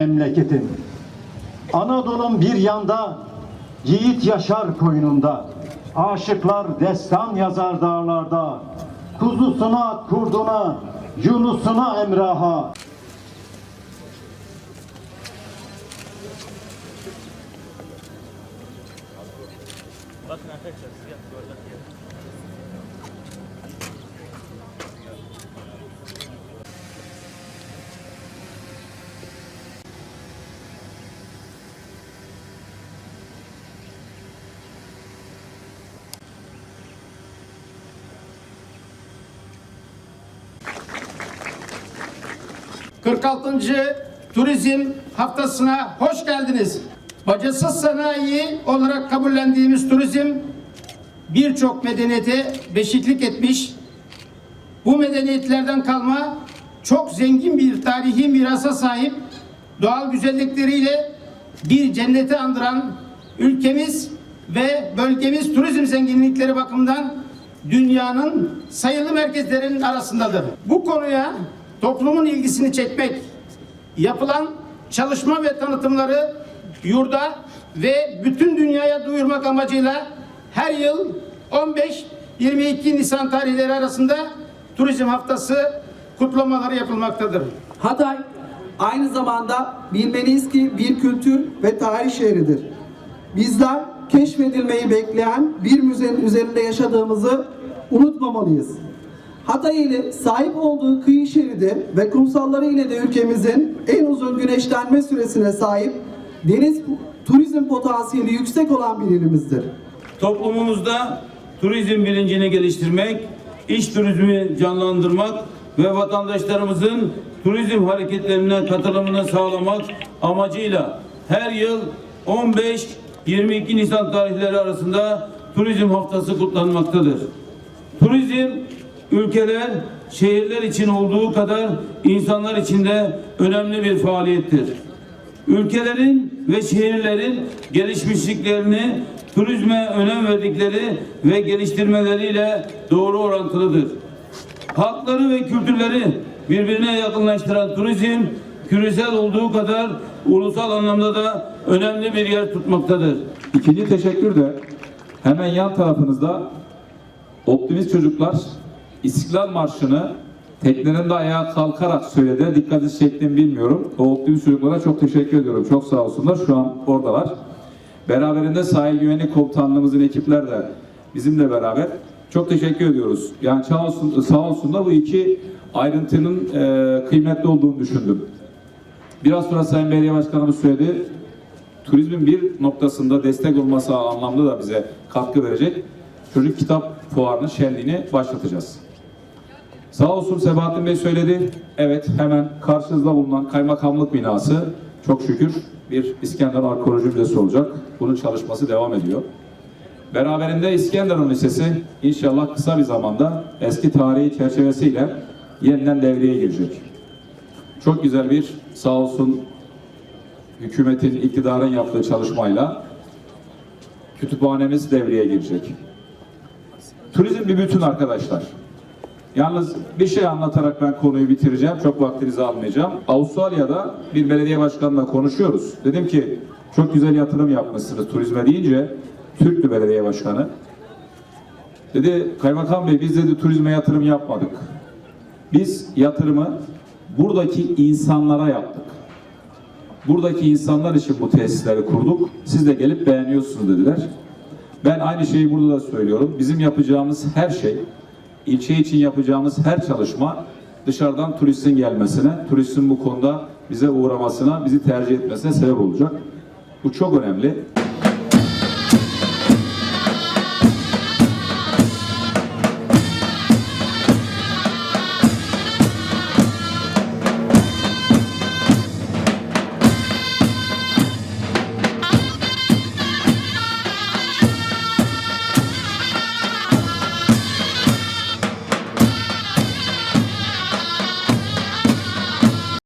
memleketim. Anadolu'nun bir yanda, yiğit yaşar koynunda. Aşıklar destan yazar dağlarda. Kuzusuna, kurduna, Yunus'una emraha. Bakın arkadaşlar siyah yuvarlak yer. 46. Turizm Haftası'na hoş geldiniz. Bacasız sanayi olarak kabullendiğimiz turizm birçok medeniyete beşiklik etmiş. Bu medeniyetlerden kalma çok zengin bir tarihi mirasa sahip doğal güzellikleriyle bir cenneti andıran ülkemiz ve bölgemiz turizm zenginlikleri bakımından dünyanın sayılı merkezlerinin arasındadır. Bu konuya toplumun ilgisini çekmek, yapılan çalışma ve tanıtımları yurda ve bütün dünyaya duyurmak amacıyla her yıl 15-22 Nisan tarihleri arasında Turizm Haftası kutlamaları yapılmaktadır. Hatay aynı zamanda bilmeliyiz ki bir kültür ve tarih şehridir. Bizler keşfedilmeyi bekleyen bir müzenin üzerinde yaşadığımızı unutmamalıyız. Hatay ile sahip olduğu kıyı şeridi ve kumsalları ile de ülkemizin en uzun güneşlenme süresine sahip deniz turizm potansiyeli yüksek olan bir ilimizdir. toplumumuzda turizm bilincini geliştirmek, iş turizmi canlandırmak ve vatandaşlarımızın turizm hareketlerine katılımını sağlamak amacıyla her yıl 15-22 Nisan tarihleri arasında Turizm Haftası kutlanmaktadır. Turizm ülkeler, şehirler için olduğu kadar insanlar için de önemli bir faaliyettir ülkelerin ve şehirlerin gelişmişliklerini turizme önem verdikleri ve geliştirmeleriyle doğru orantılıdır. Halkları ve kültürleri birbirine yakınlaştıran turizm küresel olduğu kadar ulusal anlamda da önemli bir yer tutmaktadır. İkinci teşekkür de hemen yan tarafınızda Optimist Çocuklar İstiklal Marşı'nı teknenin de ayağa kalkarak söyledi. Dikkatinizi çektim bilmiyorum. O Çocuklara çok teşekkür ediyorum. Çok sağ olsunlar. Şu an oradalar. Beraberinde sahil güvenlik komutanlığımızın ekipler de bizimle beraber. Çok teşekkür ediyoruz. Yani sağ, olsun, sağ olsunlar bu iki ayrıntının e, kıymetli olduğunu düşündüm. Biraz sonra Sayın Belediye Başkanımız söyledi turizmin bir noktasında destek olması anlamda da bize katkı verecek. Çocuk kitap fuarını, şenliğini başlatacağız. Sağ olsun Sebahattin Bey söyledi. Evet hemen karşınızda bulunan kaymakamlık binası çok şükür bir İskender Arkeoloji Müzesi olacak. Bunun çalışması devam ediyor. Beraberinde İskenderun Lisesi inşallah kısa bir zamanda eski tarihi çerçevesiyle yeniden devreye girecek. Çok güzel bir sağ olsun hükümetin, iktidarın yaptığı çalışmayla kütüphanemiz devreye girecek. Turizm bir bütün arkadaşlar. Yalnız bir şey anlatarak ben konuyu bitireceğim. Çok vaktinizi almayacağım. Avustralya'da bir belediye başkanıyla konuşuyoruz. Dedim ki çok güzel yatırım yapmışsınız turizme deyince Türklü belediye başkanı. Dedi kaymakam bey biz dedi turizme yatırım yapmadık. Biz yatırımı buradaki insanlara yaptık. Buradaki insanlar için bu tesisleri kurduk. Siz de gelip beğeniyorsunuz dediler. Ben aynı şeyi burada da söylüyorum. Bizim yapacağımız her şey, ilçe için yapacağımız her çalışma dışarıdan turistin gelmesine, turistin bu konuda bize uğramasına, bizi tercih etmesine sebep olacak. Bu çok önemli.